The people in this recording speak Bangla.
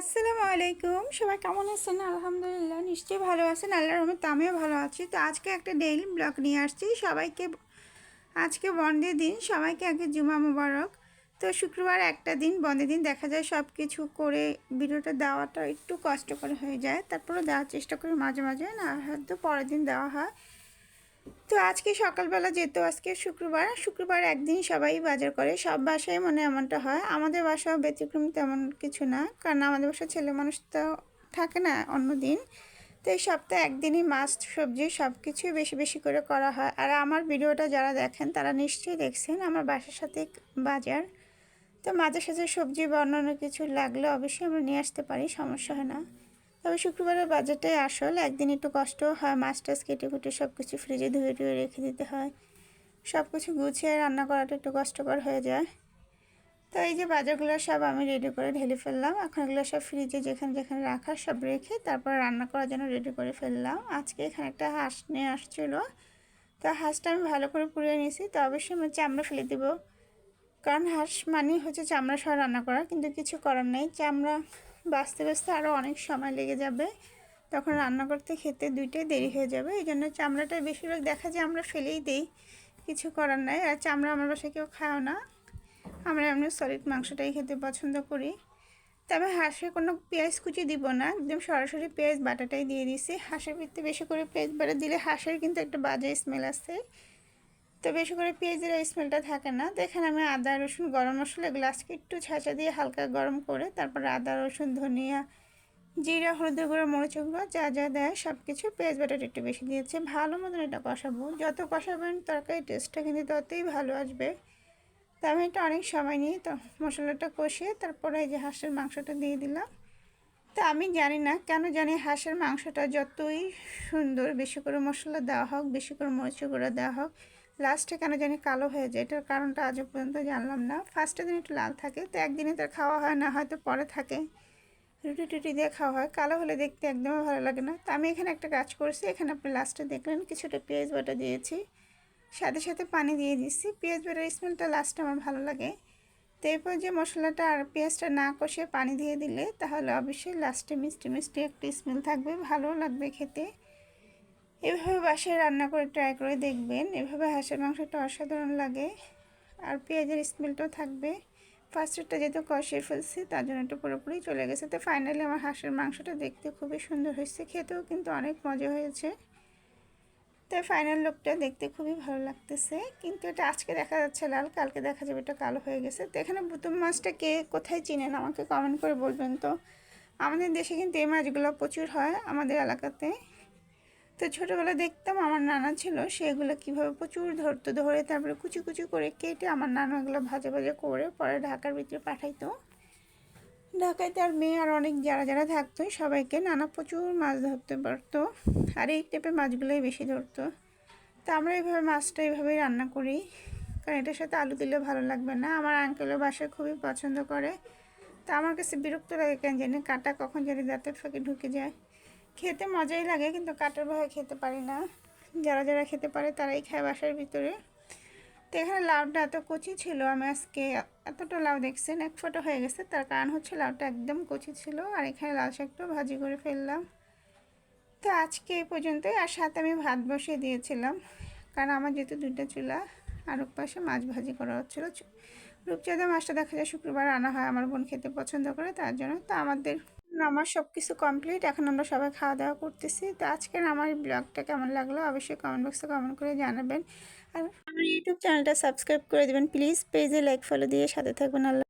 আসসালামু আলাইকুম। সবাই কেমন আছেন? আলহামদুলিল্লাহ, নিশ্চয়ই ভালো আছেন। আল্লাহর রহমতে আমিও ভালো আছি। তো আজকে একটা ডেইলি ব্লগ নিয়ে আসছি। সবাইকে, আজকে বন্ধের দিন। সবাইকে আগে জুমা মুবারক। তো শুক্রবার একটা দিন, বন্ধের দিন। দেখা যায় সব কিছু করে ভিডিওটা দেওয়াটা একটু কষ্টকর হয়ে যায়। তারপরে দেওয়ার চেষ্টা করি মাঝে মাঝে। না, হয়তো পরের দিন দেওয়া হয়। তো আজকে সকালবেলা যেত, আজকে শুক্রবার। শুক্রবার একদিন সবাই বাজার করে। সব বাসায় মনে এমনটা হয়। আমাদের বাসাও ব্যতিক্রম তেমন কিছু না। কারণ আমাদের বাসায় ছেলে মানুষ তো থাকে না অন্য দিন তো এই সপ্তাহে একদিনই মাছ সবজি সব কিছুই বেশি বেশি করে করা হয়। আর আমার ভিডিওটা যারা দেখেন, তারা নিশ্চয়ই দেখছেন আমার বাসার সাথে বাজার। তো মাঝে সাঝে সবজি বা অন্যান্য কিছু লাগলে অবশ্যই আমরা নিয়ে আসতে পারি, সমস্যা হয় না। তবে শুক্রবারের বাজারটাই আসল, একদিন একটু কষ্ট হয় মাছ টাছ কেটে কুটে সব কিছু ফ্রিজে ধুয়ে ধুয়ে রেখে দিতে হয়। সব কিছু গুছিয়ে রান্না করাটা একটু কষ্টকর হয়ে যায়। তো এই যে বাজারগুলো সব আমি রেডি করে ঢেলে ফেললাম। এখন এগুলো সব ফ্রিজে যেখানে যেখানে রাখার সব রেখে তারপর রান্না করার জন্য রেডি করে ফেললাম। আজকে এখানে একটা হাঁস নিয়ে আসছিল। তো হাঁসটা আমি ভালো করে পুড়িয়ে নিয়েছি। তো অবশ্যই আমি চামড়া ফেলে দেবো। কারণ হাঁস মানে হচ্ছে চামড়া সহ রান্না করা। কিন্তু কিছু করার নেই। চামড়া বাঁচতে বাঁচতে আরও অনেক সময় লেগে যাবে। তখন রান্না করতে, খেতে দুইটাই দেরি হয়ে যাবে। এই জন্য চামড়াটা বেশিরভাগ দেখা যায় আমরা ফেলেই দিই। কিছু করার নাই। আর চামড়া আমার বাসায় কেউ খাও না। আমরা এমনি সলিড মাংসটাই খেতে পছন্দ করি। তবে হাঁসে কোনো পেঁয়াজ কুচি দিব না। একদম সরাসরি পেঁয়াজ বাটাটাই দিয়ে দিছি। হাঁসের ভিতরে বেশি করে পেঁয়াজ বাটা দিলে হাঁসের কিন্তু একটা বাজে স্মেল আসে। তো বেশি করে পেঁয়াজের স্মেলটা থাকে না। তো এখানে আমি আদা, রসুন, গরম মশলা এগুলো আজকে একটু ছাঁচা দিয়ে হালকা গরম করে তারপরে আদা, রসুন, ধনিয়া, জিরা হলুদের গুঁড়ো মরিচের গুঁড়ো, যা যা দেয় সব কিছু পেঁয়াজ বাটাটা একটু বেশি দিয়েছে। ভালো মতন এটা কষাবো। যত কষাবেন তরকারি টেস্টটা কিন্তু ততই ভালো আসবে। তো আমি এটা অনেক সময় নিই তো মশলাটা কষিয়ে তারপরে এই যে হাঁসের মাংসটা দিয়ে দিলাম। তা আমি জানি না কেন জানি হাঁসের মাংসটা যতই সুন্দর, বেশি করে মশলা দেওয়া হোক, বেশি করে মরিচের গুঁড়ো দেওয়া হোক লাস্টে কেন জানি কালো হয়ে যায়, এটার কারণটা আজও পর্যন্ত জানলাম না। ফার্স্টের দিন একটু লাল থাকে, তো একদিনে তার খাওয়া হয় না, হয়তো পরে থাকে। রুটি টুটি দিয়ে খাওয়া হয়, কালো হলে দেখতে একদমই ভালো লাগে না। তো আমি এখানে একটা কাজ করছি, এখানে আপনি লাস্টে দেখলেন, কিছুটা পেঁয়াজ বাটা দিয়েছি। সাথে সাথে পানি দিয়ে দিচ্ছি পেঁয়াজ বাটার স্মেলটা লাস্টে আমার ভালো লাগে। তো এরপর যে মশলাটা আর পেঁয়াজটা না কষে পানি দিয়ে দিলে, তাহলে অবশ্যই লাস্টে মিষ্টি মিষ্টি একটা স্মেল থাকবে ভালো লাগবে খেতে। এভাবে বাসায় রান্না করে ট্রাই করে দেখবেন। এভাবে হাঁসের মাংসটা অসাধারণ লাগে। আর পেঁয়াজের স্মেলটাও থাকবে। ফার্স্টেরটা যেহেতু কষিয়ে ফেলছি, তার জন্য একটু পুরোপুরি চলে গেছে। তো ফাইনালি আমার হাঁসের মাংসটা দেখতে খুবই সুন্দর হয়েছে। খেতেও কিন্তু অনেক মজা হয়েছে। তো ফাইনাল লুকটা দেখতে খুবই ভালো লাগতেছে। কিন্তু এটা আজকে দেখা যাচ্ছে লাল, কালকে দেখা যাবে এটা কালো হয়ে গেছে। তো এখানে বুতুম মাছটা কে কোথায় চিনেন? আমাকে কমেন্ট করে বলবেন তো। আমাদের দেশে কিন্তু এই মাছগুলো প্রচুর হয় আমাদের এলাকাতে। তো ছোটোবেলা দেখতাম আমার নানা ছিল, সেগুলো কীভাবে প্রচুর ধরতো, ধরে তারপরে কুচি কুচি করে কেটে আমার নানা এগুলো ভাজা ভাজা করে পরে ঢাকার ভিতরে পাঠাইতো। ঢাকায় তার মেয়ে আর অনেক যারা যারা থাকতো, সবাইকে নানা প্রচুর মাছ ধরতে পারতো আর এই টাইপের মাছগুলোই বেশি ধরতো। তো আমরা এইভাবে মাছটা এইভাবেই রান্না করি, কারণ এটার সাথে আলু দিলে ভালো লাগবে না। আমার আঙ্কেলও বাসায় খুবই পছন্দ করে। তা আমার কাছে বিরক্ত লাগে কেন জানি কাটা কখন জানি দাঁতের ফাঁকে ঢুকে যায়। খেতে মজাই লাগে, কিন্তু কাটার ভয়ে খেতে পারি না। যারা যারা খেতে পারে তারাই খায় বাসার ভিতরে। তো এখানে লাউটা এত কচি ছিল, আমি আজকে এতটা লাউ দেখছেন, এক ফোটো হয়ে গেছে। তার কারণ হচ্ছে লাউটা একদম কচি ছিল, আর এখানে লাল শাকটাও ভাজি করে ফেললাম। তো আজকে এই পর্যন্তই, আর সাথে আমি ভাত বসিয়ে দিয়েছিলাম, কারণ আমার যেহেতু দুইটা চুলা, আর পাশে মাছ ভাজি করা হচ্ছিল। রূপচাঁদা মাছটা দেখা যায় শুক্রবার আনা হয়, আমার বোন খেতে পছন্দ করে তার জন্য। তো আমাদের আমার সব কিছু কমপ্লিট এখন আমরা সবাই খাওয়া দাওয়া করতেছি। তো আজকের আমার ব্লগটা কেমন লাগল অবশ্যই কমেন্ট বক্সে কমেন্ট করে জানাবেন। আর আমার ইউটিউব চ্যানেলটা সাবস্ক্রাইব করে দেবেন। প্লিজ পেজে লাইক ফলো দিয়ে সাথে থাকবেন। আল্লাহ